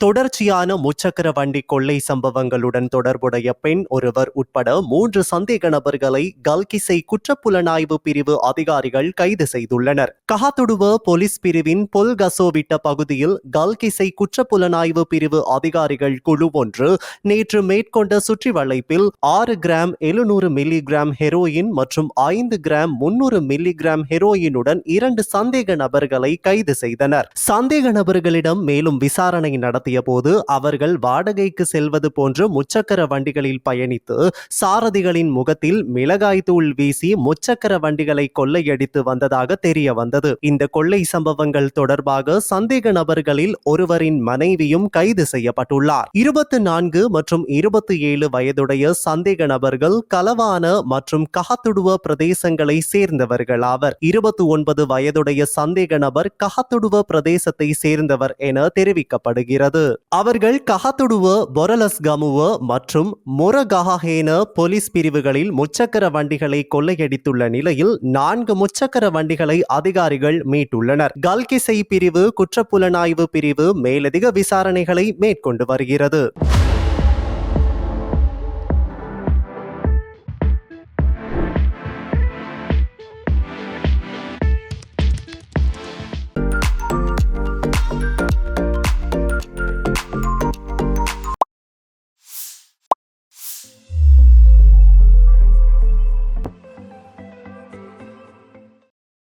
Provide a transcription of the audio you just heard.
தொடர்ச்சியான முச்சக்கர வண்டி கொள்ளை சம்பவங்களுடன் தொடர்புடைய பெண் ஒருவர் உட்பட மூன்று சந்தேக நபர்களை கல்கிசை குற்றப்புலனாய்வு பிரிவு அதிகாரிகள் கைது செய்துள்ளனர். கஹாத்துடுவ போலீஸ் பிரிவின் பொல்கசோவிட்ட பகுதியில் கல்கிசை குற்றப்புலனாய்வு பிரிவு அதிகாரிகள் குழு ஒன்று நேற்று மேற்கொண்ட சுற்றி வளைப்பில் ஆறு கிராம் எழுநூறு மில்லிகிராம் ஹெரோயின் மற்றும் ஐந்து கிராம் முன்னூறு மில்லிகிராம் ஹெரோயினுடன் இரண்டு சந்தேக நபர்களை கைது செய்தனர். சந்தேக நபர்களிடம் மேலும் விசாரணை நடத்திய போது அவர்கள் வாடகைக்கு செல்வது போன்று முச்சக்கர வண்டிகளில் பயணித்து சாரதிகளின் முகத்தில் மிளகாய் தூள் வீசி முச்சக்கர வண்டிகளை கொள்ளையடித்து வந்ததாக தெரிய வந்தது. இந்த கொள்ளை சம்பவங்கள் தொடர்பாக சந்தேக நபர்களில் ஒருவரின் மனைவியும் கைது செய்யப்பட்டுள்ளார். இருபத்தி நான்கு மற்றும் இருபத்தி ஏழு வயதுடைய சந்தேக நபர்கள் கலவான மற்றும் கஹத்துடுவ பிரதேசங்களை சேர்ந்தவர்கள் ஆவர். இருபத்தி ஒன்பது வயதுடைய சந்தேக நபர் கஹத்துடுவ பிரதேசத்தை சேர்ந்தவர் என தெரிவிக்கப்படுகிறது. அவர்கள் கஹத்துடுவ பொரலஸ்கமுவ மற்றும் முரகஹேன போலீஸ் பிரிவுகளில் முச்சக்கர வண்டிகளை கொள்ளையடித்துள்ள நிலையில் நான்கு முச்சக்கர வண்டிகளை அதிகாரிகள் மீட்டுள்ளனர். கல்கிசை பிரிவு குற்றப்புலனாய்வு பிரிவு மேலதிக விசாரணைகளை மேற்கொண்டு வருகிறது.